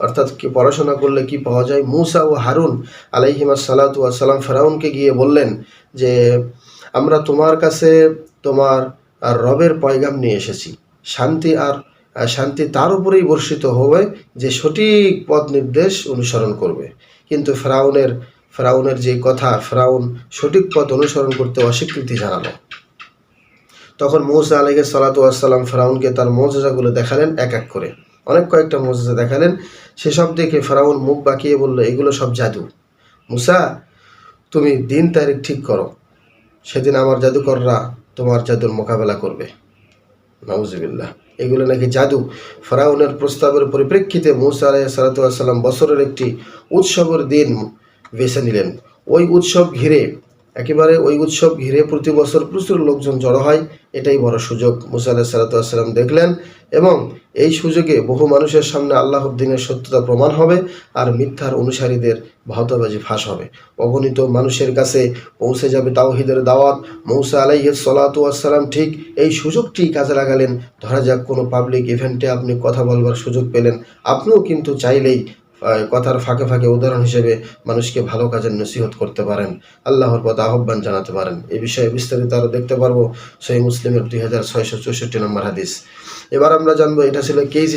অর্থাৎ কি পড়াশোনা করলে কি পাওয়া যায়? মুসা ও হারুন আলাইহিমা সালাতু সালাম ফেরাউনকে গিয়ে বললেন যে, আমরা তোমার কাছে তোমার রবের পয়গাম নিয়ে এসেছি। শান্তি আর শান্তি তার উপরেই বর্ষিত হবে যে সঠিক পথ নির্দেশ অনুসরণ করবে। কিন্তু ফ্রাউনের ফ্রাউনের যে কথা, ফ্রাউন সঠিক পথ অনুসরণ করতে অস্বীকৃতি জানালো। তখন মৌসা আলাইহ সালাতু আসসালাম ফ্রাউনকে তার মৌজাগুলো দেখালেন এক এক করে। অনেক কয়েকটা মৌজা দেখালেন। সেসব দেখে ফেরাউন মুখ বাঁকিয়ে বলল, এগুলো সব জাদু। মুসা, তুমি দিন তারিখ ঠিক করো। সেদিন আমার জাদুকররা তোমার জাদুর মোকাবেলা করবে। নাউজিবিল্লাহ। এগুলো নাকি জাদু। ফেরাউনের প্রস্তাবের পরিপ্রেক্ষিতে মুসা আলাহ সালাতাম বছরের একটি উৎসবের দিন বেছে নিলেন। ওই উৎসব ঘিরে একেবারে ওই উৎসব ঘিরে প্রতি বছর প্রচুর লোকজন জড়ো হয়, এটাই বড় সুযোগ। মুসা আলাহ সালাতাম দেখলেন এবং এই সুযোগে বহু মানুষের সামনে আল্লাহর সত্যতা প্রমাণ হবে আর মিথ্যার অনুসারীদের ভাওতাবাজি ফাঁস হবে। অগণিত মানুষের কাছে পৌঁছে যাবে তাওহিদের দাওয়াত। মৌসা আলাইহ সালাতু আসসালাম ঠিক এই সুযোগটি কাজে লাগালেন। ধরা যাক কোনো পাবলিক ইভেন্টে আপনি কথা বলবার সুযোগ পেলেন। আপনিও কিন্তু চাইলেই কথার ফাঁকে ফাঁকে উদাহরণ হিসেবে মানুষকে ভালো কাজের নসিহত করতে পারেন। আল্লাহর পথে আহ্বান জানাতে পারেন। এ বিষয়ে বিস্তারিত আরও দেখতে পারব। সেই মুসলিমের দুই হাজার ছয়শো চৌষট্টি নম্বর হাদিস। এবার আমরা জানব, এটা ছিল কেস